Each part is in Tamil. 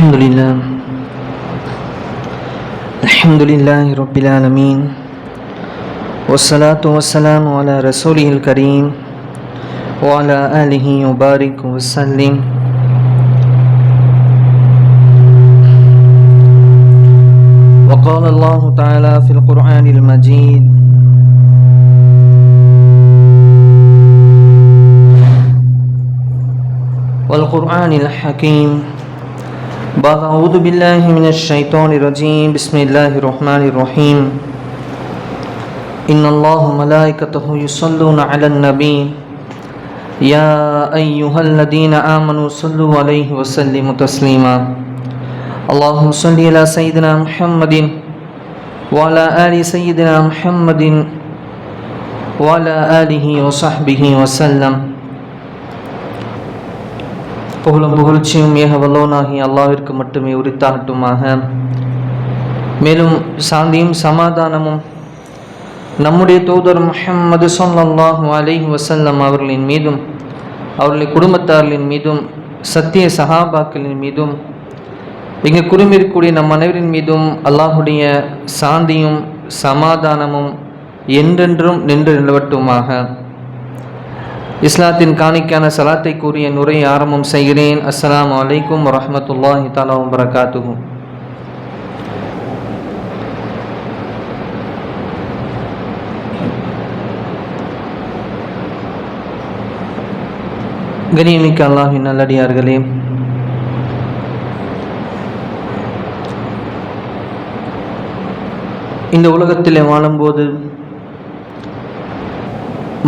الحمد لله. الحمد لله رب العالمين. والصلاة والسلام على رسوله الكريم وعلى آله وبارك وسلم. وقال الله تعالى في القرآن المجيد والقرآن الحكيم بعد أعوذ بالله من الشيطان الرجيم. بسم الله الرحمن الرحيم. إن الله ملائكته يصلون على النبي. يا أيها الذين آمنوا صلوا عليه وسلموا تسليما. اللهم صل على سيدنا محمد وعلى آل سيدنا محمد وعلى آله وصحبه وسلم. புகழும் புகழ்ச்சியும் ஏக வல்லோனாகி அல்லாவிற்கு மட்டுமே உரித்தாகட்டுமாக. மேலும் சாந்தியும் சமாதானமும் நம்முடைய தூதர் முஹம்மது சொல்லாஹு அலைஹி வசல்லம் அவர்களின் மீதும் அவர்களின் குடும்பத்தார்களின் மீதும் சத்திய சஹாபாக்களின் மீதும் இங்கே குறுமிருக்கக்கூடிய நம் அனைவரின் மீதும் அல்லாஹுடைய சாந்தியும் சமாதானமும் என்றென்றும் நின்று நிலவட்டுமாக. இஸ்லாத்தின் காணிக்கான சலாத்தை கூறிய நுரையை ஆரம்பம் செய்கிறேன். அஸ்லாம் அலைக்கும் வரமத்துல்லாஹி தஆலா வரகாத்துகும் கனியமிக்க அல்லாஹின் நல்லடியார்களே இந்த உலகத்தில் வாழும்போது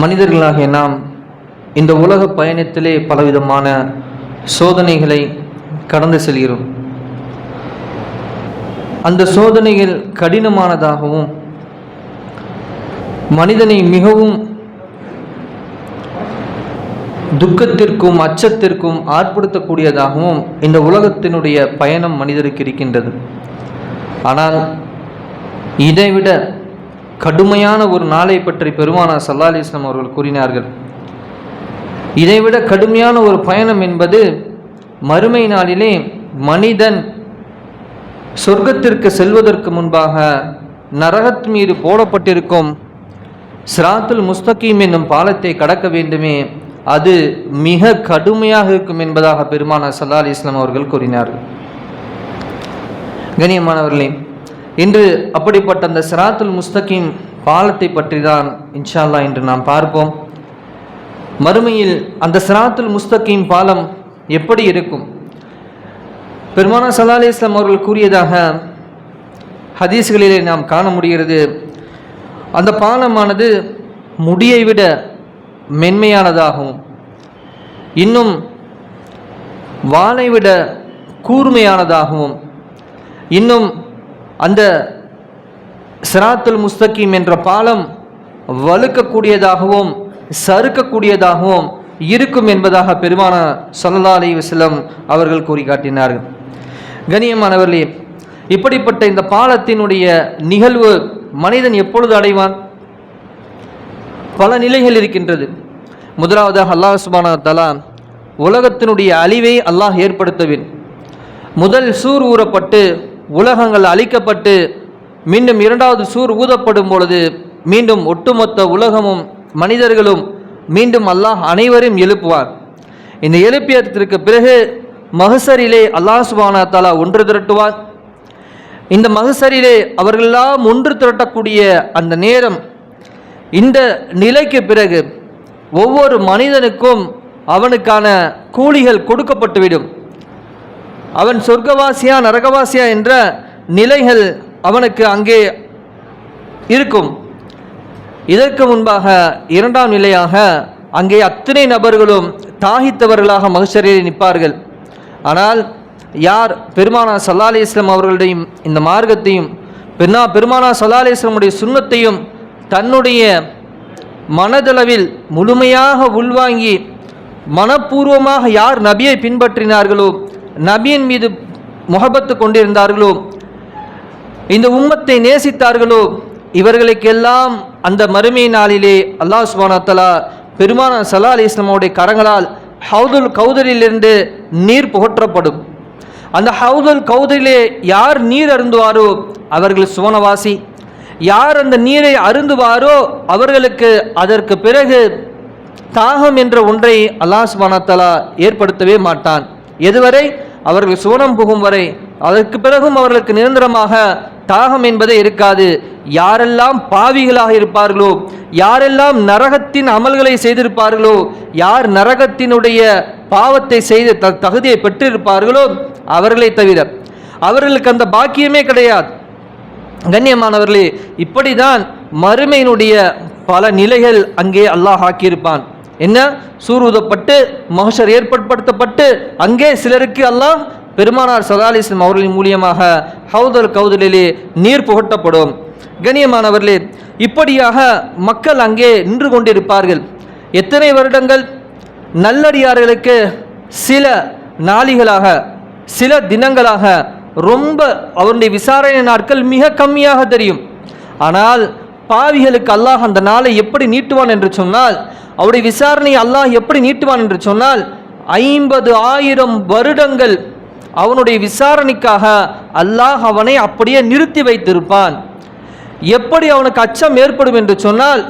மனிதர்களாகிய நாம் இந்த உலக பயணத்திலே பலவிதமான சோதனைகளை கடந்து செல்கிறோம். அந்த சோதனைகள் கடினமானதாகவும் மனிதனை மிகவும் துக்கத்திற்கும் அச்சத்திற்கும் ஆட்படுத்தக்கூடியதாகவும் இந்த உலகத்தினுடைய பயணம் மனிதருக்கு இருக்கின்றது. ஆனால் இதைவிட கடுமையான ஒரு நாளை பற்றி பெருமானா சல்லா அலிஸ்லாம் அவர்கள் கூறினார்கள். இதைவிட கடுமையான ஒரு பயணம் என்பது மறுமை நாளிலே மனிதன் சொர்க்கத்திற்கு செல்வதற்கு முன்பாக நரகத் மீது போடப்பட்டிருக்கும் சிராத்துல் முஸ்தகீம் என்னும் பாலத்தை கடக்க வேண்டுமே அது மிக கடுமையாக இருக்கும் என்பதாக பெருமான சல்லா அலி இஸ்லாம் அவர்கள் கூறினார்கள். கணியமானவர்களே இன்று அப்படிப்பட்ட அந்த சிராத்துல் முஸ்தகீம் பாலத்தை பற்றி தான் இன்ஷா அல்லாஹ் இன்று நாம் பார்ப்போம். மறுமையில் அந்த சிராத்துல் முஸ்தகீம் பாலம் எப்படி இருக்கும்? பெருமானா சல்லா அலி இஸ்லாம் அவர்கள் கூறியதாக ஹதீஸ்களிலே நாம் காண முடிகிறது. அந்த பாலமானது முடியை விட மென்மையானதாகவும் இன்னும் வானை விட கூர்மையானதாகவும் இன்னும் அந்த சிராத்துல் முஸ்தகீம் என்ற பாலம் வலுக்கக்கூடியதாகவும் சறுக்கக்கூடியதாகவும் இருக்கும் என்பதாக பெருமான சல்லா அலி வசலம் அவர்கள் கூறி காட்டினார்கள் கண்ணியமானவர்களே இப்படிப்பட்ட இந்த பாலத்தினுடைய நிகழ்வு மனிதன் எப்பொழுது அடைவான்? பல நிலைகள் இருக்கின்றது. முதலாவதாக அல்லாஹ் சுபானா தலா உலகத்தினுடைய அழிவை அல்லாஹ் ஏற்படுத்துவேன். முதல் சூர் ஊறப்பட்டு உலகங்கள் அழிக்கப்பட்டு மீண்டும் இரண்டாவது சூர் ஊதப்படும் பொழுது மீண்டும் ஒட்டுமொத்த உலகமும் மனிதர்களும் மீண்டும் அல்லாஹ் அனைவரையும் எழுப்புவார். இந்த எழுப்பியத்திற்கு பிறகு மகசரிலே அல்லாஹ் சுபானா தாலா ஒன்று திரட்டுவார். இந்த மகசரிலே அவர்களெல்லாம் ஒன்று திரட்டக்கூடிய அந்த நேரம் இந்த நிலைக்கு பிறகு ஒவ்வொரு மனிதனுக்கும் அவனுக்கான கூலிகள் கொடுக்கப்பட்டுவிடும். அவன் சொர்க்கவாசியா நரகவாசியா என்ற நிலைகள் அவனுக்கு அங்கே இருக்கும். இதற்கு முன்பாக இரண்டாம் நிலையாக அங்கே அத்தனை நபர்களும் தாகித்தவர்களாக மகசரில் நிற்பார்கள். ஆனால் யார்? பெருமானா சல்லா அலி இஸ்லாம் அவர்களுடையும் இந்த மார்க்கத்தையும் பெருனா பெருமானா சல்லா அலி இஸ்லாமுடைய சுண்ணத்தையும் தன்னுடைய மனதளவில் முழுமையாக உள்வாங்கி மனப்பூர்வமாக யார் நபியை பின்பற்றினார்களோ நபியின் மீது முகபத்து கொண்டிருந்தார்களோ இந்த உம்மத்தை நேசித்தார்களோ இவர்களுக்கெல்லாம் அந்த மறுமை நாளிலே அல்லாஹ் சுபானத்தலா பெருமான சலா அலி இஸ்லாமுடைய கரங்களால் ஹவுதுல் கௌதரிலிருந்து நீர் புகற்றப்படும். அந்த ஹவுதுல் கௌதரிலே யார் நீர் அருந்துவாரோ அவர்கள் சுவனவாசி. யார் அந்த நீரை அருந்துவாரோ அவர்களுக்கு அதற்கு பிறகு தாகம் என்ற ஒன்றை அல்லாஹ் சுபானத்தலா ஏற்படுத்தவே மாட்டான். எதுவரை? அவர்கள் சுவனம் புகும் வரை. அதற்கு பிறகும் அவர்களுக்கு நிரந்தரமாக தாகம் என்பதே இருக்காது. யாரெல்லாம் பாவிகளாக இருப்பார்களோ யாரெல்லாம் நரகத்தின் அமல்களை செய்திருப்பார்களோ யார் நரகத்தினுடைய பாவத்தை செய்து த தகுதியை பெற்றிருப்பார்களோ அவர்களை தவிர. அவர்களுக்கு அந்த பாக்கியமே கிடையாது. கண்ணியமானவர்களே இப்படிதான் மறுமையினுடைய பல நிலைகள் அங்கே அல்லாஹ் ஆக்கியிருப்பான். என்ன? சூர் உதப்பட்டு மகஷர் ஏற்படுத்தப்பட்டு அங்கே சிலருக்கு அல்லாஹ் பெருமானார் சதாலிஸ்லம் அவர்களின் மூலியமாக ஹவுதல் கவுதலிலே நீர் புகட்டப்படும். கணியமானவர்களே இப்படியாக மக்கள் அங்கே நின்று கொண்டிருப்பார்கள். எத்தனை வருடங்கள்? நல்லடியார்களுக்கு சில நாளிகளாக சில தினங்களாக ரொம்ப அவருடைய விசாரணை நாட்கள் மிக கம்மியாக தெரியும். ஆனால் பாவிகளுக்கு அல்லாஹ் அந்த நாளை எப்படி நீட்டுவான் என்று சொன்னால் அவருடைய விசாரணை அல்லாஹ் எப்படி நீட்டுவான் என்று சொன்னால் ஐம்பது ஆயிரம் வருடங்கள் அவனுடைய விசாரணைக்காக அல்லாஹ் அவனை அப்படியே நிறுத்தி வைத்திருப்பான். எப்படி அவனுக்கு அச்சம் ஏற்படும் என்று சொன்னால்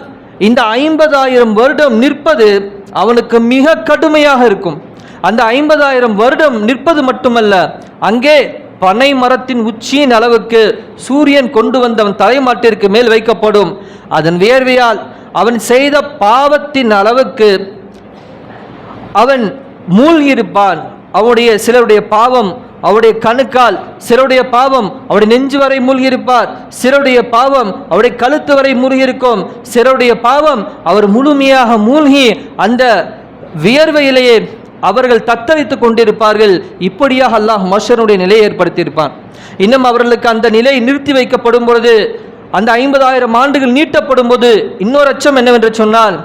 இந்த ஐம்பதாயிரம் வருடம் நிற்பது அவனுக்கு மிக கடுமையாக இருக்கும். அந்த ஐம்பதாயிரம் வருடம் நிற்பது மட்டுமல்ல அங்கே பனை மரத்தின் உச்சியின் அளவுக்கு சூரியன் கொண்டு வந்தவன் தலைமாட்டிற்கு மேல் வைக்கப்படும். அதன் வேர்வையால் அவன் செய்த பாவத்தின் அளவுக்கு அவன் மூழ்கியிருப்பான். அவருடைய சிலருடைய பாவம் அவருடைய கணுக்கால் சிலருடைய பாவம் அவருடைய நெஞ்சு வரை மூழ்கியிருப்பார். சிலருடைய பாவம் அவருடைய கழுத்து வரை மூழ்கியிருக்கும். சிலருடைய பாவம் அவர் முழுமையாக மூழ்கி அந்த வியர்வையிலேயே அவர்கள் தத்தளித்துக் கொண்டிருப்பார்கள். இப்படியாக அல்லாஹ் மஷனுடைய நிலையை ஏற்படுத்தியிருப்பான். இன்னும் அவர்களுக்கு அந்த நிலை நிறுத்தி வைக்கப்படும் பொழுது அந்த ஐம்பதாயிரம் ஆண்டுகள் நீட்டப்படும் போது இன்னொரு அச்சம் என்னவென்று சொன்னால்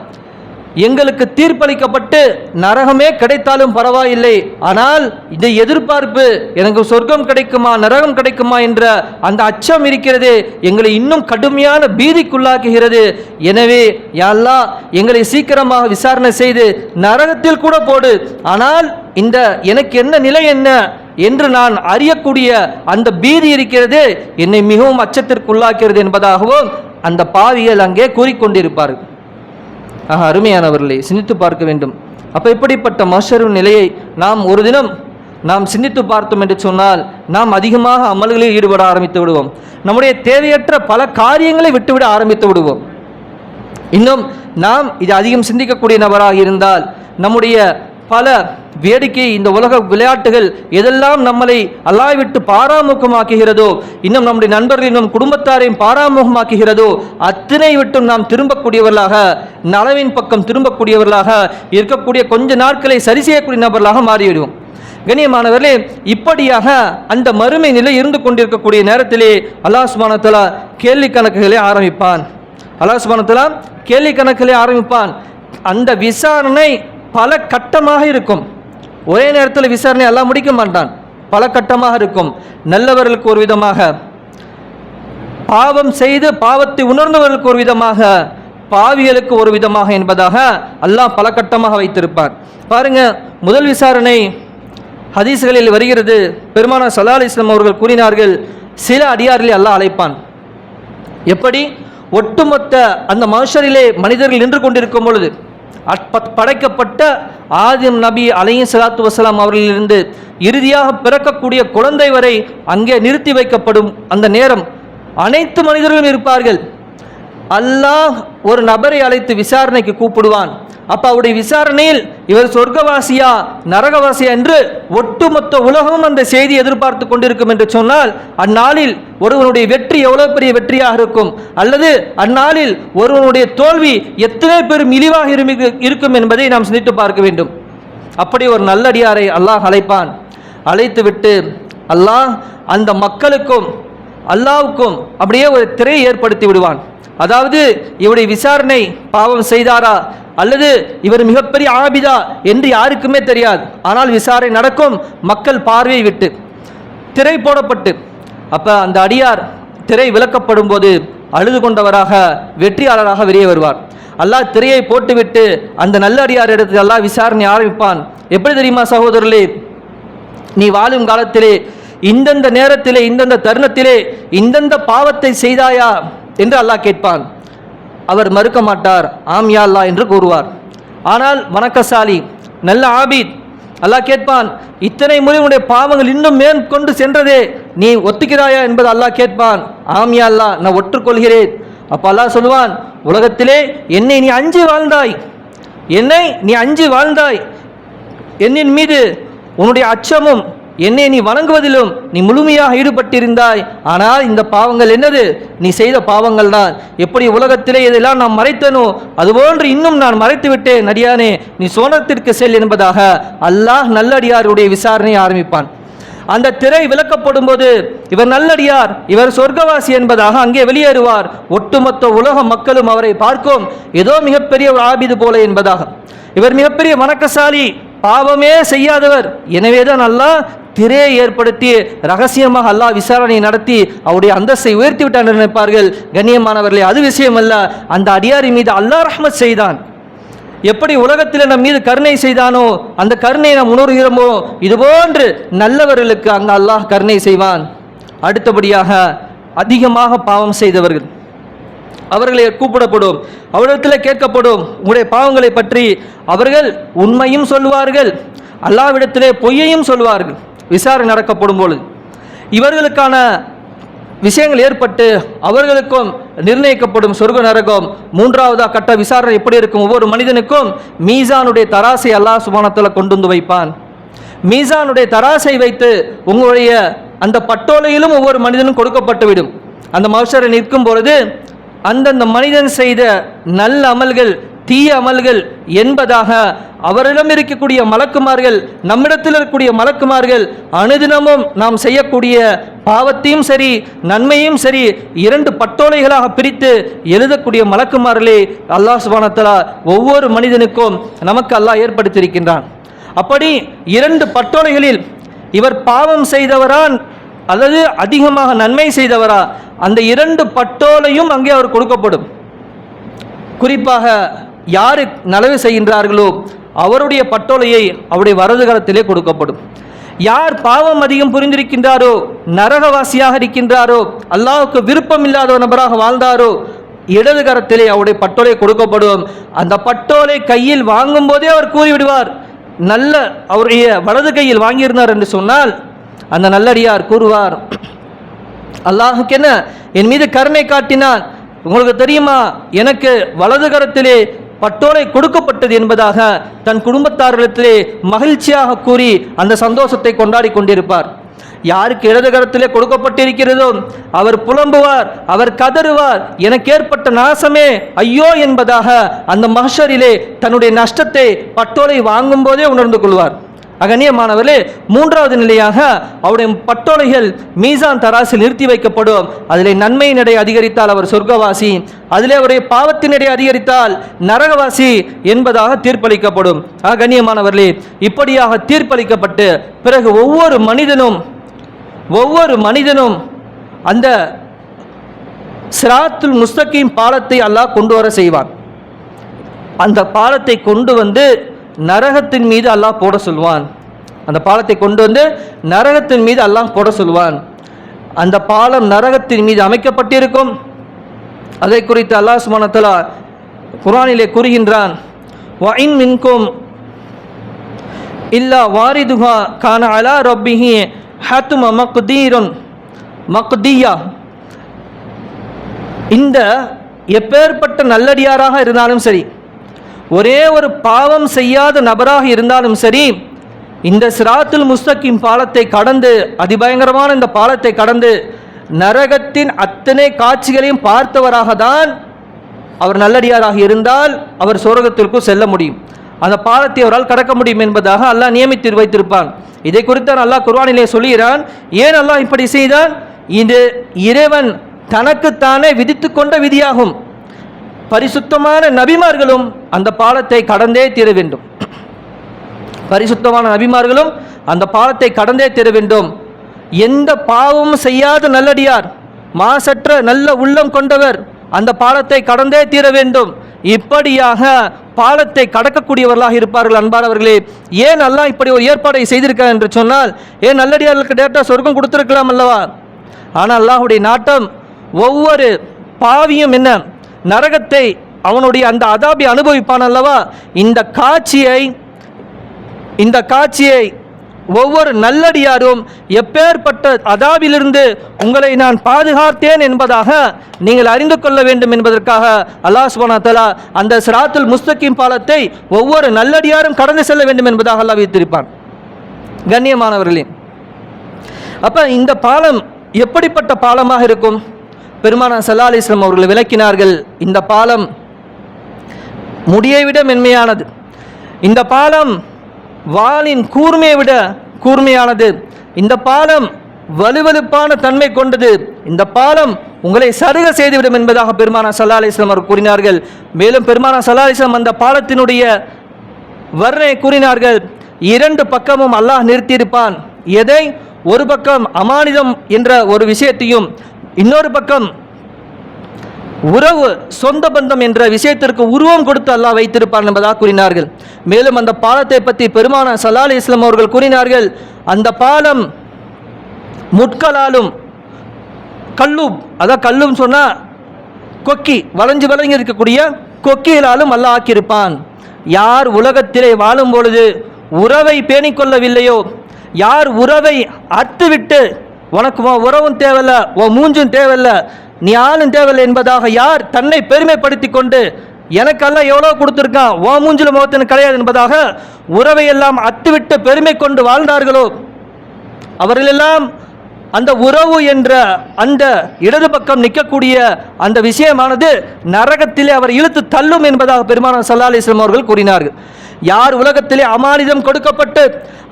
எங்களுக்கு தீர்ப்பளிக்கப்பட்டு நரகமே கிடைத்தாலும் பரவாயில்லை. ஆனால் இதை எதிர்பார்ப்பு எனக்கு சொர்க்கம் கிடைக்குமா நரகம் கிடைக்குமா என்ற அந்த அச்சம் இருக்கிறது எங்களை இன்னும் கடுமையான பீதிக்குள்ளாக்குகிறது. எனவே யாழ்லா எங்களை சீக்கிரமாக விசாரணை செய்து நரகத்தில் கூட போடு. ஆனால் இந்த எனக்கு என்ன நிலை என்ன என்று நான் அறியக்கூடிய அந்த பீதி இருக்கிறது என்னை மிகவும் அச்சத்திற்குள்ளாக்கிறது என்பதாகவும் அந்த பாவிகள் அங்கே கூறிக்கொண்டிருப்பார்கள். ஆக அருமையானவர்களை சிந்தித்து பார்க்க வேண்டும். அப்போ இப்படிப்பட்ட மஷரு நிலையை நாம் ஒரு தினம் நாம் சிந்தித்து பார்த்தோம் என்று சொன்னால் நாம் அதிகமாக அமல்களில் ஈடுபட ஆரம்பித்து விடுவோம். நம்முடைய தேவையற்ற பல காரியங்களை விட்டுவிட ஆரம்பித்து விடுவோம். இன்னும் நாம் இது அதிகம் சிந்திக்கக்கூடிய நபராக இருந்தால் நம்முடைய பல வேடிக்கை இந்த உலக விளையாட்டுகள் எதெல்லாம் நம்மளை அல்லாவிட்டு பாராமுகமாக்குகிறதோ இன்னும் நம்முடைய நண்பர்கள் நம் குடும்பத்தாரையும் பாராமுகமாக்குகிறதோ அத்தனை விட்டும் நாம் திரும்பக்கூடியவர்களாக நலவின் பக்கம் திரும்பக்கூடியவர்களாக இருக்கக்கூடிய கொஞ்ச நாட்களை சரி செய்யக்கூடிய நபர்களாக மாறிவிடுவோம். கண்ணியமானவர்களே இப்படியாக அந்த மறுமை நிலை இருந்து கொண்டிருக்கக்கூடிய நேரத்திலே அல்லாஹ் சுபானத்தலா கேள்வி கணக்குகளை ஆரம்பிப்பான். அல்லாஹ் சுபானத்தலா கேள்வி கணக்குகளை ஆரம்பிப்பான். அந்த விசாரணை பல கட்டமாக இருக்கும். ஒரே நேரத்தில் விசாரணை எல்லாம் முடிக்க மாட்டான். பல கட்டமாக இருக்கும். நல்லவர்களுக்கு ஒரு விதமாக பாவம் செய்து பாவத்தை உணர்ந்தவர்களுக்கு ஒரு விதமாக பாவிகளுக்கு ஒரு விதமாக என்பதாக அல்லாஹ் பல கட்டமாக வைத்திருப்பார். பாருங்க முதல் விசாரணை ஹதீஸ்களில் வருகிறது. பெருமானா சல்லா இஸ்லாம் அவர்கள் கூறினார்கள் சில அடியார்களை அல்லாஹ் அழைப்பான். எப்படி? ஒட்டுமொத்த அந்த மனுஷரிலே மனிதர்கள் நின்று கொண்டிருக்கும் பொழுது படைக்கப்பட்ட ஆதிம் நபி அலையும் சலாத்து வசலாம் அவர்களிலிருந்து இறுதியாக பிறக்கக்கூடிய குழந்தை வரை அங்கே நிறுத்தி வைக்கப்படும் அந்த நேரம். அனைத்து மனிதர்களும் இருப்பார்கள். அல்லாஹ் ஒரு நபரை அழைத்து விசாரணைக்கு கூப்பிடுவான். அப்போ அவருடைய விசாரணையில் இவர் சொர்க்கவாசியா நரகவாசியா என்று ஒட்டுமொத்த உலகமும் அந்த செய்தி எதிர்பார்த்து கொண்டிருக்கும் என்று சொன்னால் அந்நாளில் ஒருவனுடைய வெற்றி எவ்வளவு பெரிய வெற்றியாக இருக்கும்? அல்லது அந்நாளில் ஒருவனுடைய தோல்வி எத்தனை பெரும் இழிவாக இருக்கும் என்பதை நாம் சிந்தித்து பார்க்க வேண்டும். அப்படி ஒரு நல்லடியாரை அல்லாஹ் அழைப்பான். அழைத்துவிட்டு அல்லாஹ் அந்த மக்களுக்கும் அல்லாவுக்கும் அப்படியே ஒரு திரையை ஏற்படுத்தி விடுவான். அதாவது இவருடைய விசாரணை பாவம் செய்தாரா? அல்லது இவர் மிகப்பெரிய ஆபிதா என்று யாருக்குமே தெரியாது. ஆனால் விசாரணை நடக்கும் மக்கள் பார்வையை விட்டு திரை போடப்பட்டு அப்போ அந்த அடியார் திரை விளக்கப்படும் போது அழுது கொண்டவராக வெற்றியாளராக வெளியே வருவார். அல்லாஹ் திரையை போட்டுவிட்டு அந்த நல்ல அடியார் இடத்தில் அல்லாஹ் விசாரணை ஆரம்பிப்பான். எப்படி தெரியுமா சகோதரர்களே? நீ வாழும் காலத்திலே இந்தந்த நேரத்திலே இந்தந்த தருணத்திலே இந்தந்த பாவத்தை செய்தாயா? என்று அல்லாஹ் கேட்பான். அவர் மறுக்க மாட்டார். ஆம் யா அல்லா என்று கூறுவார். ஆனால் வணக்கசாலி நல்ல ஆபீத் அல்லாஹ் கேட்பான் இத்தனை முறை உன்னுடைய பாவங்கள் இன்னும் மேற்கொண்டு சென்றதே நீ ஒத்துக்கிறாயா என்பது அல்லாஹ் கேட்பான். ஆம் யா அல்லாஹ் நான் ஒற்றுக்கொள்கிறேன். அப்போ அல்லாஹ் சொல்லுவான் உலகத்திலே என்னை நீ அஞ்சு வாழ்ந்தாய். என்னை நீ அஞ்சு வாழ்ந்தாய். என்னின் மீது உன்னுடைய அச்சமும் என்னை நீ வணங்குவதிலும் நீ முழுமையாக ஈடுபட்டிருந்தாய். ஆனால் இந்த பாவங்கள் என்னது? நீ செய்த பாவங்கள் தான் எப்படி உலகத்திலே இதெல்லாம் நான் மறைத்தனோ அதுபோன்று இன்னும் நான் மறைத்து விட்டேன் நடியானே நீ சோனத்திற்கு செல் என்பதாக அல்லாஹ் நல்லடியாருடைய விசாரணையை ஆரம்பிப்பான். அந்த திரை விளக்கப்படும் போது இவர் நல்லடியார் இவர் சொர்க்கவாசி என்பதாக அங்கே வெளியேறுவார். ஒட்டுமொத்த உலக மக்களும் அவரை பார்க்கும். ஏதோ மிகப்பெரிய ஒரு ஆபிது போல என்பதாக. இவர் மிகப்பெரிய வணக்கசாலி பாவமே செய்யாதவர். எனவேதான் அல்லாஹ் திரையை ஏற்படுத்தி ரகசியமாக அல்லாஹ் விசாரணை நடத்தி அவருடைய அந்தஸ்தை உயர்த்தி விட்டான் நினைப்பார்கள். கண்ணியமானவர்களே அது விஷயம் அல்ல அந்த அடியாரி மீது அல்லாஹ் ரஹ்மத் செய்தான். எப்படி உலகத்தில் நம் மீது கருணை செய்தானோ அந்த கருணையை நாம் உணர்கிறோமோ இதுபோன்று நல்லவர்களுக்கு அந்த அல்லாஹ் கருணை செய்வான். அடுத்தபடியாக அதிகமாக பாவம் செய்தவர்கள். அவர்களை கூப்பிடப்படும் அவரிடத்தில் கேட்கப்படும். உங்களுடைய பாவங்களை பற்றி அவர்கள் உண்மையும் சொல்வார்கள் அல்லாவிடத்திலே பொய்யையும் சொல்வார்கள் விசாரணை நடக்கப்படும் பொழுது இவர்களுக்கான விஷயங்கள் ஏற்பட்டு அவர்களுக்கும் நிர்ணயிக்கப்படும் சொர்க்க நரகம் மூன்றாவது கட்ட விசாரணை எப்படி இருக்கும்? ஒவ்வொரு மனிதனுக்கும் மீசானுடைய தராசை அல்லாஹ் சுபானத்தில் கொண்டு வந்து வைப்பான். மீசானுடைய தராசை வைத்து உங்களுடைய அந்த பட்டோலையிலும் ஒவ்வொரு மனிதனும் கொடுக்கப்பட்டுவிடும். அந்த மவுசரை நிற்கும் பொழுது அந்தந்த மனிதன் செய்த நல்ல அமல்கள் தீய அமல்கள் என்பதாக அவரிடம் இருக்கக்கூடிய மலக்குமார்கள் நம்மிடத்தில் இருக்கக்கூடிய மலக்குமார்கள் அனுதினமும் நாம் செய்யக்கூடிய பாவத்தையும் சரி நன்மையும் சரி இரண்டு பட்டோலைகளாக பிரித்து எழுதக்கூடிய மலக்குமார்களே அல்லாஹ் சுபானத்தலா ஒவ்வொரு மனிதனுக்கும் நமக்கு அல்லாஹ் ஏற்படுத்தியிருக்கின்றான். அப்படி இரண்டு பட்டோலைகளில் இவர் பாவம் செய்தவரான் அல்லது அதிகமாக நன்மை செய்தவரா அந்த இரண்டு பட்டோலையும் அங்கே அவர் கொடுக்கப்படும். குறிப்பாக யாரு நலவு செய்கின்றார்களோ அவருடைய பட்டோலையை அவருடைய வரது காலத்திலே கொடுக்கப்படும். யார் பாவம் அதிகம் புரிந்திருக்கின்றாரோ நரகவாசியாக இருக்கின்றாரோ அல்லாவுக்கு விருப்பம் இல்லாத நபராக வாழ்ந்தாரோ இடது கரத்திலே அவருடைய பட்டோலை கொடுக்கப்படும். அந்த பட்டோலை கையில் வாங்கும் போதே அவர் கூறிவிடுவார் நல்ல அவருடைய வலது கையில் வாங்கியிருந்தார் என்று சொன்னால் அந்த நல்லடியார் கூறுவார் அல்லாஹுக்கு என்ன? என் மீது கருணை காட்டினான் உங்களுக்கு தெரியுமா? எனக்கு வலது கரத்திலே பட்டோலை கொடுக்கப்பட்டது என்பதாக தன் குடும்பத்தார்களிடத்திலே மகிழ்ச்சியாக கூறி அந்த சந்தோஷத்தை கொண்டாடி கொண்டிருப்பார். யாருக்கு இடது கரத்திலே கொடுக்கப்பட்டிருக்கிறதோ அவர் புலம்புவார் அவர் கதறுவார் எனக்கு ஏற்பட்ட நாசமே ஐயோ என்பதாக அந்த மகஷரிலே தன்னுடைய நஷ்டத்தை பட்டோலை வாங்கும் போதே உணர்ந்து கொள்வார். அகனியமானவர்களே மூன்றாவது நிலையாக அவருடைய பட்டோலைகள் மீசான் தராசில் நிறுத்தி வைக்கப்படும். அதிலே நன்மையின் எடை அதிகரித்தால் அவர் சொர்க்கவாசி அதிலே அவருடைய பாவத்தின் எடை அதிகரித்தால் நரகவாசி என்பதாக தீர்ப்பளிக்கப்படும். அகண்ணியமானவர்களே இப்படியாக தீர்ப்பளிக்கப்பட்டு பிறகு ஒவ்வொரு மனிதனும் ஒவ்வொரு மனிதனும் அந்த சிராத்துல் முஸ்தகீம் பாலத்தை அல்லாஹ் கொண்டு வர செய்வான். அந்த பாலத்தை கொண்டு வந்து நரகத்தின் மீது அல்லாஹ் போட சொல்வான். அந்த பாலத்தை கொண்டு வந்து நரகத்தின் மீது அல்லாஹ் போட சொல்வான். அந்த பாலம் நரகத்தின் மீது அமைக்கப்பட்டிருக்கும். அதை குறித்து அல்லாஹ் சுமானத்தலா குரானிலே கூறுகின்றான். வைன் மின்கும் இல்லா வாரிதுஹா கான அலா ரப்பிஹி ஹத்தும மக்தீரன் மக்தியா. இந்த எப்பேற்பட்ட நல்லடியாராக இருந்தாலும் சரி ஒரே ஒரு பாவம் செய்யாத நபராக இருந்தாலும் சரி இந்த சிராத்துல் முஸ்தகிம் பாலத்தை கடந்து அதிபயங்கரமான இந்த பாலத்தை கடந்து நரகத்தின் அத்தனை காட்சிகளையும் பார்த்தவராக தான் அவர் நல்லடியாராக இருந்தால் அவர் சொர்க்கத்திற்கும் செல்ல முடியும். அந்த பாலத்தை அவரால் கடக்க முடியும் என்பதாக அல்லாஹ் நியமித்து வைத்திருப்பான். இதை குறித்து அல்லாஹ் குர்வானிலே சொல்கிறான் ஏன் அல்லாஹ் இப்படி செய்தான்? இது இறைவன் தனக்குத்தானே விதித்து கொண்ட விதியாகும். பரிசுத்தமான நபிமார்களும் அந்த பாலத்தை கடந்தே தீர வேண்டும். பரிசுத்தமான நபிமார்களும் அந்த பாலத்தை கடந்தே தீர வேண்டும். எந்த பாவமும் செய்யாத நல்லடியார் மாசற்ற நல்ல உள்ளம் கொண்டவர் அந்த பாலத்தை கடந்தே தீர வேண்டும். இப்படியாக பாலத்தை கடக்கக்கூடியவர்களாக இருப்பார்கள் அன்பானவர்களே ஏன் நல்லா இப்படி ஒரு ஏற்பாடை செய்திருக்கார் என்று சொன்னால் ஏன் நல்லடியார்களுக்கு டேட்டா சொர்க்கம் கொடுத்துருக்கலாம் அல்லவா? ஆனால் அல்லாஹுடைய நாட்டம் ஒவ்வொரு பாவியும் என்ன? நரகத்தை அவனுடைய அந்த அதாபி அனுபவிப்பான் அல்லவா? இந்த காட்சியை இந்த காட்சியை ஒவ்வொரு நல்லடியாரும் எப்பேற்பட்ட அதாவிலிருந்து உங்களை நான் பாதுகாத்தேன் என்பதாக நீங்கள் அறிந்து கொள்ள வேண்டும் என்பதற்காக அல்லாஹ் சுபானா தலா அந்த சிராத்துல் முஸ்தகிம் பாலத்தை ஒவ்வொரு நல்லடியாரும் கடந்து செல்ல வேண்டும் என்பதாக அல்லாஹ் வைத்திருப்பான் கண்ணியமானவர்களே அப்போ இந்த பாலம் எப்படிப்பட்ட பாலமாக இருக்கும்? பெருமானா சல்லா அலிஸ்லாம் அவர்கள் விளக்கினார்கள் இந்த பாலம் முடியை விட மென்மையானது. இந்த பாலம் வாளின் கூர்மையை விட கூர்மையானது. இந்த பாலம் வலுவலுப்பான தன்மை கொண்டது. இந்த பாலம் உங்களை சருக செய்துவிடும் என்பதாக பெருமானா சல்லா அலிஸ்லாம் அவர் கூறினார்கள். மேலும் பெருமானா சல்லா அலிஸ்லாம் அந்த பாலத்தினுடைய வர்ணனை கூறினார்கள். இரண்டு பக்கமும் அல்லாஹ் நிறுத்தியிருப்பான். எதை? ஒரு பக்கம் அமானிதம் என்ற ஒரு விஷயத்தையும் இன்னொரு பக்கம் உறவு சொந்த பந்தம் என்ற விஷயத்திற்கு உருவம் கொடுத்து அல்லாஹ் வைத்திருப்பான் என்பதாக கூறினார்கள். மேலும் அந்த பாலத்தை பற்றி பெருமான சல்லா அலி இஸ்லாம் அவர்கள் கூறினார்கள் அந்த பாலம் முட்களாலும் கல்லும் அதான் கல்லும் சொன்னால் கொக்கி வளைஞ்சு வளைஞ்சு இருக்கக்கூடிய கொக்கிகளாலும் அல்லாஹ் ஆக்கியிருப்பான். யார் உலகத்திலே வாழும் பொழுது உறவை பேணிக்கொள்ளவில்லையோ யார் உறவை அத்துவிட்டு உனக்கு உன் உறவும் தேவையில்ல உன் மூஞ்சும் தேவையில்ல. நீ ஆளும் தேவையில்லை என்பதாக யார் தன்னை பெருமைப்படுத்தி கொண்டு எனக்கெல்லாம் எவ்வளோ கொடுத்துருக்கான்? ஓ மூஞ்சில் முகத்தின் கிடையாது என்பதாக உறவை எல்லாம் அத்துவிட்டு பெருமை கொண்டு வாழ்ந்தார்களோ? அவர்களெல்லாம் அந்த உறவு என்ற அந்த இடது பக்கம் நிற்கக்கூடிய அந்த விஷயமானது நரகத்திலே அவர் இழுத்து தள்ளும் என்பதாக பெருமான சல்லா அலிஸ்லாம் அவர்கள் கூறினார்கள். யார் உலகத்திலே அமானிதம் கொடுக்கப்பட்டு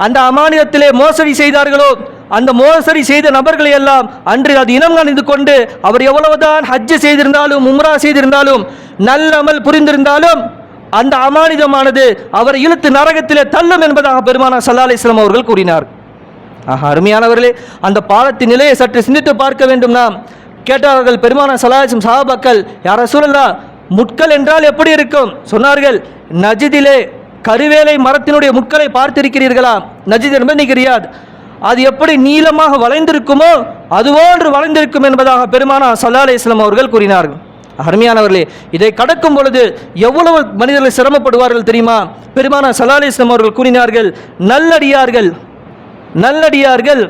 அந்த அமானிதத்திலே மோசடி செய்தார்களோ அந்த மோசடி செய்த நபர்களை எல்லாம் அன்று அது இனம் காணிந்து கொண்டு அவர் எவ்வளவுதான் ஹஜ்ஜு செய்திருந்தாலும் உம்ரா செய்திருந்தாலும் நல்ல அமல் புரிந்திருந்தாலும் அந்த அமானிதமானது அவரை இழுத்து நரகத்திலே தள்ளும் என்பதாக பெருமானா சல்லா அலிஸ்லாம் அவர்கள் கூறினார். ஆஹா அருமையானவர்களே அந்த பாலத்தின் நிலையை சற்று சிந்தித்து பார்க்க வேண்டும் நாம். கேட்டார்கள் பெருமான சலாஹிசம் சாபாக்கள் யார சூழலா முட்கள் என்றால் எப்படி இருக்கும்? சொன்னார்கள் நஜிதிலே கருவேலை மரத்தினுடைய முட்களை பார்த்திருக்கிறீர்களா? நஜித் என்பது இன்னைக்கு ரியாத். அது எப்படி நீளமாக வளைந்திருக்குமோ அதுபோன்று வளைந்திருக்கும் என்பதாக பெருமானா சல்லா அலி இஸ்லாம் அவர்கள் கூறினார்கள். அருமையானவர்களே இதை கடக்கும் பொழுது எவ்வளவு மனிதர்கள் சிரமப்படுவார்கள் தெரியுமா? பெருமானா சல்லா அலி இஸ்லாம் அவர்கள் கூறினார்கள் நல்லடியார்கள் நல்லடியார்கள்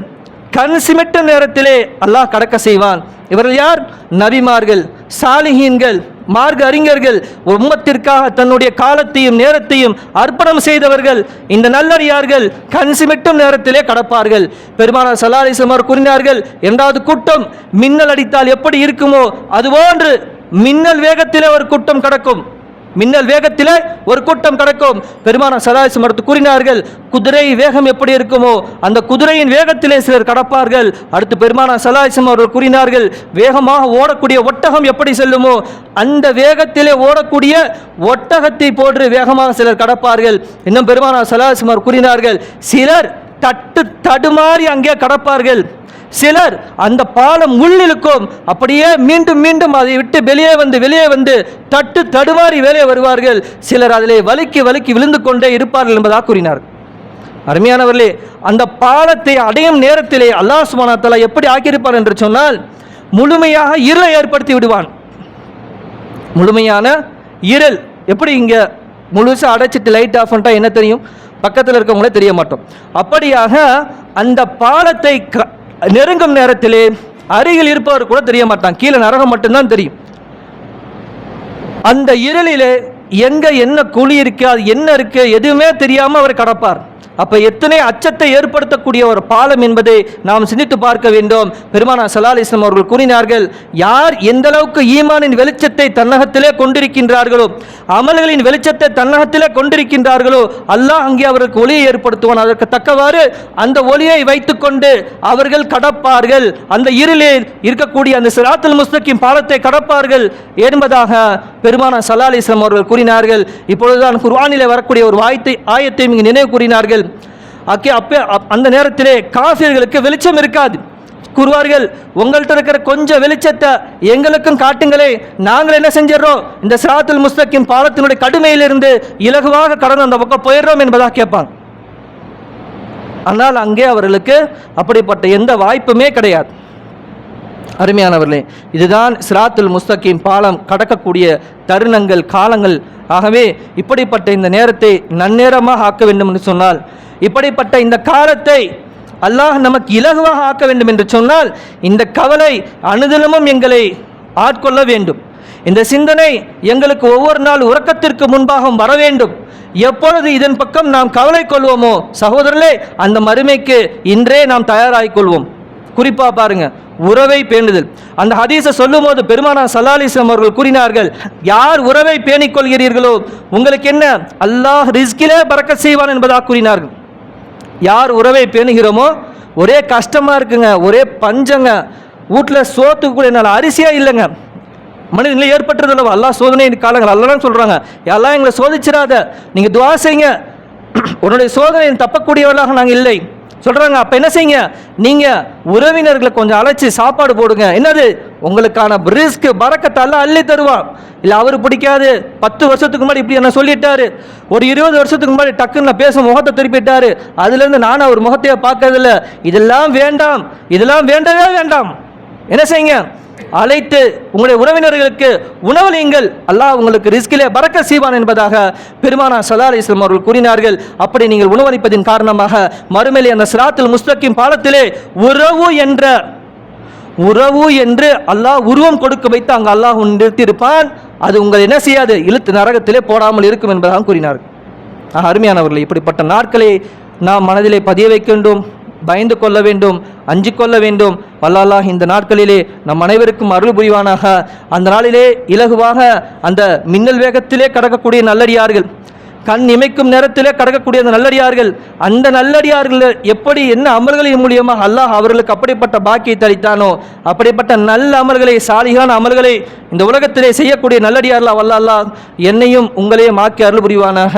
கண் சிமிட்ட நேரத்திலே அல்லாஹ் கடக்க செய்வான். இவர்கள் யார்? நபிமார்கள் சாலிஹீன்கள் மார்க்க அறிஞர்கள் உம்மத்திற்காக தன்னுடைய காலத்தையும் நேரத்தையும் அர்ப்பணம் செய்தவர்கள் இந்த நல்லடியார்கள் கண் சிமிட்டும் நேரத்திலே கடப்பார்கள். பெருமானார் சலாலிசமர் கூறினார்கள் இரண்டாவது கூட்டம் மின்னல் அடித்தால் எப்படி இருக்குமோ அதுபோன்று மின்னல் வேகத்திலே ஒரு கூட்டம் கடக்கும். மின்னல் வேகத்தில் ஒரு கூட்டம் கடக்கும். பெருமான சதாசி மரத்து கூறினார்கள் குதிரை வேகம் எப்படி இருக்குமோ அந்த குதிரையின் வேகத்திலே சிலர் கடப்பார்கள். அடுத்து பெருமான சலாசிம் அவர்கள் கூறினார்கள் வேகமாக ஓடக்கூடிய ஒட்டகம் எப்படி செல்லுமோ அந்த வேகத்திலே ஓடக்கூடிய ஒட்டகத்தை போன்று வேகமாக சிலர் கடப்பார்கள். இன்னும் பெருமான சலாசிம் அவர் கூறினார்கள் சிலர் தட்டு தடுமாறி அங்கே கடப்பார்கள். சிலர் அந்த பாலம் உள்ளிழுக்கும் அப்படியே மீண்டும் மீண்டும் அதை விட்டு வெளியே வந்து வெளியே வந்து தட்டு தடுமாறி வெளியே வருவார்கள். சிலர் அதிலே வலுக்கி வலுக்கி விழுந்து கொண்டே இருப்பார்கள் என்பதாக கூறினார். அருமையானவர்களே அந்த பாலத்தை அடையும் நேரத்திலே அல்லாஹ் சுமானத்தலா எப்படி ஆக்கியிருப்பார் என்று சொன்னால் முழுமையாக இருளை ஏற்படுத்தி விடுவான். முழுமையான இருள். எப்படி இங்கே முழுசாக அடைச்சிட்டு லைட் ஆஃப் பண்ணிட்டா என்ன தெரியும்? பக்கத்தில் இருக்கவங்களே தெரிய மாட்டோம். அப்படியாக அந்த பாலத்தை க- நெருங்கும் நேரத்திலே அருகில் இருப்பவர் கூட தெரிய மாட்டான். கீழே நரகம் மட்டும்தான் தெரியும். அந்த இருளிலே எங்க என்ன குழி இருக்கு அது என்ன இருக்கு எதுவுமே தெரியாம அவர் கடப்பார். அப்போ எத்தனை அச்சத்தை ஏற்படுத்தக்கூடிய ஒரு பாலம் என்பதை நாம் சிந்தித்து பார்க்க வேண்டும். பெருமானா சலால் இஸ்லாம் அவர்கள் கூறினார்கள் யார் எந்த அளவுக்கு ஈமானின் வெளிச்சத்தை தன்னகத்திலே கொண்டிருக்கின்றார்களோ அமல்களின் வெளிச்சத்தை தன்னகத்திலே கொண்டிருக்கின்றார்களோ அல்லாஹ் அங்கே அவர்களுக்கு ஒளியை ஏற்படுத்துவான். அதற்கு தக்கவாறு அந்த ஒளியை வைத்துக்கொண்டு அவர்கள் கடப்பார்கள். அந்த இருளில் இருக்கக்கூடிய அந்த சிராத்தல் முஸ்தகிம் பாலத்தை கடப்பார்கள். என்பதாக பெருமான சலால் இஸ்லாம் அவர்கள் கூறினார்கள் இப்பொழுதுதான் குர்ஆனிலே வரக்கூடிய ஒரு வாய்த்தை ஆயத்தையும் இங்கு நினைவு கூறினார்கள். அக்கே அப்பே அப்- அந்த நேரத்திலே காசியர்களுக்கு வெளிச்சம் இருக்காது. கூறுவார்கள் உங்கள்கிட்ட இருக்கிற கொஞ்சம் வெளிச்சத்தை எங்களுக்கும் காட்டுங்களே. நாங்கள் என்ன செஞ்சிடறோம்? இந்த சிராத்துல் முஸ்தக்கின் பாலத்தினுடைய கடுமையிலிருந்து இலகுவாக கடந்து அந்த பக்கம் போயிடுறோம் என்பதாக கேட்பாங்க. ஆனால் அங்கே அவர்களுக்கு அப்படிப்பட்ட எந்த வாய்ப்புமே கிடையாது. அருமையானவர்களே இதுதான் சிராத்துல் முஸ்தகிம் பாலம் கடக்கக்கூடிய தருணங்கள் காலங்கள். ஆகவே இப்படிப்பட்ட இந்த நேரத்தை நன்னேரமாக ஆக்க வேண்டும் என்று சொன்னால் இப்படிப்பட்ட இந்த காலத்தை அல்லாஹ் நமக்கு இலகுவாக ஆக்க வேண்டும் என்று சொன்னால் இந்த கவலை அனுதினமும் எங்களை ஆட்கொள்ள வேண்டும். இந்த சிந்தனை எங்களுக்கு ஒவ்வொரு நாள் உறக்கத்திற்கு முன்பாகவும் வர வேண்டும். எப்பொழுது இதன் பக்கம் நாம் கவலை கொள்வோமோ சகோதரர்களே அந்த மறுமைக்கு இன்றே நாம் தயாராகிக் கொள்வோம். குறிப்பாக பாருங்க உறவை பேணுதல். அந்த ஹதீஸை சொல்லும்போது பெருமானா சல்லாலிஸ்லாம் அவர்கள் கூறினார்கள் யார் உறவை பேணிக்கொள்கிறீர்களோ உங்களுக்கு என்ன? அல்லாஹ் ரிஸ்கிலே பறக்க செய்வான் என்பதாக கூறினார்கள். யார் உறவை பேணுகிறோமோ ஒரே கஷ்டமாக இருக்குங்க ஒரே பஞ்சங்க வீட்டில் சோத்துக்கு கூட என்னால் அரிசியாக இல்லைங்க. மனிதனில் ஏற்பட்டது எல்லா சோதனை காலங்கள் அல்லதான் சொல்கிறாங்க எல்லாம் எங்களை சோதிச்சிடாத நீங்கள் துவா செய்யுங்க. உன்னுடைய சோதனை தப்பக்கூடியவர்களாக நாங்கள் இல்லை. சொல்கிறாங்க அப்போ என்ன செய்யுங்க? நீங்கள் உறவினர்களை கொஞ்சம் அழைச்சி சாப்பாடு போடுங்க. என்னது? உங்களுக்கான ரிஸ்க்கு பறக்கத்தெல்லாம் அள்ளி தருவான். இல்லை அவர் பிடிக்காது. பத்து வருஷத்துக்கு முன்னாடி இப்படி என்ன சொல்லிட்டாரு? ஒரு இருபது வருஷத்துக்கு முன்னாடி டக்குன்னு நான் பேச முகத்தை திருப்பிட்டாரு. அதுலேருந்து நானும் அவர் முகத்தையே பார்க்கறதில்ல. இதெல்லாம் வேண்டாம். இதெல்லாம் வேண்டவே வேண்டாம். என்ன செய்யுங்க? அழைத்து உங்களுடைய உறவினர்களுக்கு உணவளியுங்கள் அல்லாஹ் உங்களுக்கு ரிஸ்கிலே பறக்க செய்வான் என்பதாக பெருமானா சல்லா அலிஸ்லாம் அவர்கள் கூறினார்கள். அப்படி நீங்கள் உணவளிப்பதின் காரணமாக மறுமையிலே அந்த சிராத்தில் முஸ்தக்கின் பாலத்திலே உறவு என்ற உறவு என்று அல்லாஹ் உருவம் கொடுக்க வைத்து அங்கு அல்லாஹ் நிறுத்தியிருப்பான். அது உங்கள் என்ன செய்யாது? இழுத்து நரகத்திலே போடாமல் இருக்கும் என்பதாக கூறினார்கள். ஆக, அருமையானவர்களே இப்படிப்பட்ட நாட்களை நாம் மனதிலே பதிய வைக்கின்றோம். பயந்து கொள்ள வேண்டும் அஞ்சு கொள்ள வேண்டும். வல்லால்லாஹ் இந்த நாட்களிலே நம் அனைவருக்கும் அருள் புரிவானாக. அந்த நாளிலே இலகுவாக அந்த மின்னல் வேகத்திலே கடக்கக்கூடிய நல்லடியார்கள் கண் இமைக்கும் நேரத்திலே கடக்கக்கூடிய அந்த நல்லடியார்கள் அந்த நல்லடியார்கள் எப்படி என்ன அமல்களின் மூலியமாக அல்லாஹ் அவர்களுக்கு அப்படிப்பட்ட பாக்கியத்தை அளித்தானோ அப்படிப்பட்ட நல்ல அமல்களை சாலிகான அமல்களை இந்த உலகத்திலே செய்யக்கூடிய நல்லடியார்கள் வல்ல அல்லாஹ் என்னையும் உங்களையும் ஆக்கி அருள் புரிவானாக.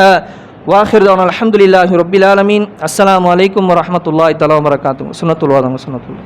وآخر دعوانا الحمد لله رب العالمين. السلام عليكم ورحمة الله تعالى وبركاته. سنة الله سنة الله